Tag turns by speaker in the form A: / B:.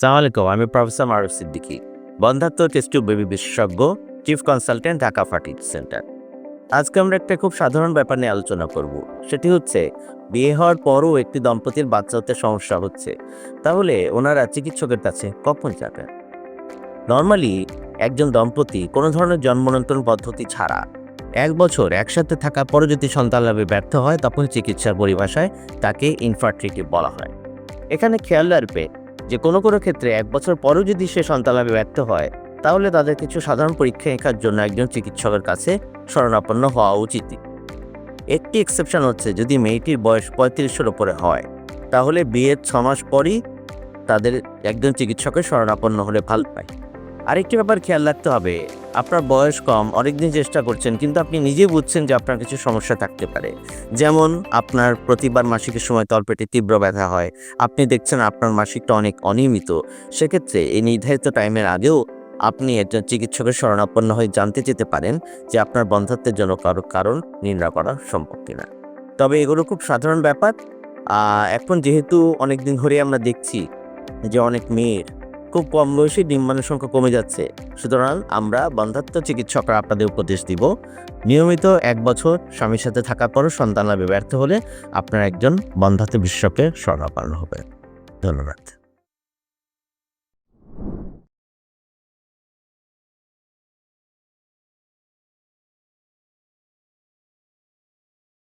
A: সালাম আলাইকুম, আমি প্রফেসর মারুফ সিদ্দিকি। বন্ধাত্ম টেস্ট বেবি বিশেষজ্ঞ chief consultant Dhaka fertility centre আজকে আমরা একটা খুব সাধারণ ব্যাপার নিয়ে আলোচনা করব। সেটি হচ্ছে, বিয়ে হওয়ার পরও একটি দম্পতির বাচ্চা হতে সমস্যা হচ্ছে। তাহলে ওনারা চিকিৎসকের কাছে কখন যাবেন? নর্মালি একজন দম্পতি কোনো ধরনের জন্মনিয়ন্ত্রণ পদ্ধতি ছাড়া এক বছর একসাথে থাকার পরও যদি সন্তান লাভে ব্যর্থ হয়, তখন চিকিৎসার পরিভাষায় তাকে ইনফার্টিলিটি বলা হয়। এখানে খেয়াল রাখবে যে কোনো কোনো ক্ষেত্রে এক বছর পরেও যদি সে সন্তান লাভে ব্যর্থ হয়, তাহলে তাদের কিছু সাধারণ পরীক্ষা নিরীক্ষার জন্য একজন চিকিৎসকের কাছে শরণাপন্ন হওয়া উচিত। একটি এক্সেপশন হচ্ছে যদি মেয়েটির বয়স পঁয়ত্রিশের ওপরে হয়, তাহলে বিয়ের ছ মাস পরই তাদের একজন চিকিৎসকের শরণাপন্ন হলে ভালো পায় আরেকটি ব্যাপার খেয়াল রাখতে হবে। আপনার বয়স কম, অনেকদিন চেষ্টা করছেন, কিন্তু আপনি নিজেই বুঝছেন যে আপনার কিছু সমস্যা থাকতে পারে। যেমন, আপনার প্রতিবার মাসিকের সময় তলপেটে তীব্র ব্যথা হয়। আপনি দেখছেন আপনার মাসিকটা অনেক অনিয়মিত। সেক্ষেত্রে এই নির্ধারিত টাইমের আগেও আপনি একজন চিকিৎসকের শরণাপন্ন হয়ে জানতে যেতে পারেন যে আপনার বন্ধাত্বের জন্য কারও কারণ নির্ণয় করা সম্ভব কিনা। তবে এগুলো খুব সাধারণ ব্যাপার। এখন যেহেতু অনেক দিন ধরে আমরা দেখছি যে অনেক মেয়ের খুব কম বয়সে মানের সংখ্যা কমে যাচ্ছে। সুতরাং আমরা বন্ধাত্ম চিকিৎসকরা আপনাদের উপদেশ দিব। নিয়মিত এক বছর স্বামীর সাথে থাকার পরও সন্তান লাভে ব্যর্থ হলে আপনার একজন বন্ধাত্ম বিশ্বকে শরণাপন্ন হবে। ধন্যবাদ।